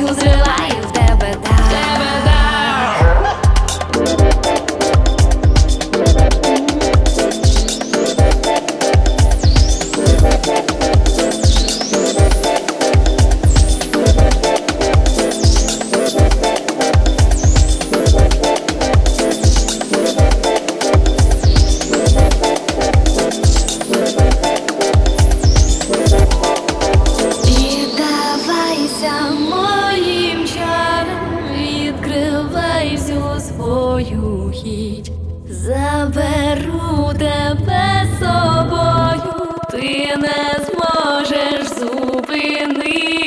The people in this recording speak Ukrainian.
choose it тобою гідь, заберу тебе з собою, ти не зможеш зупинити.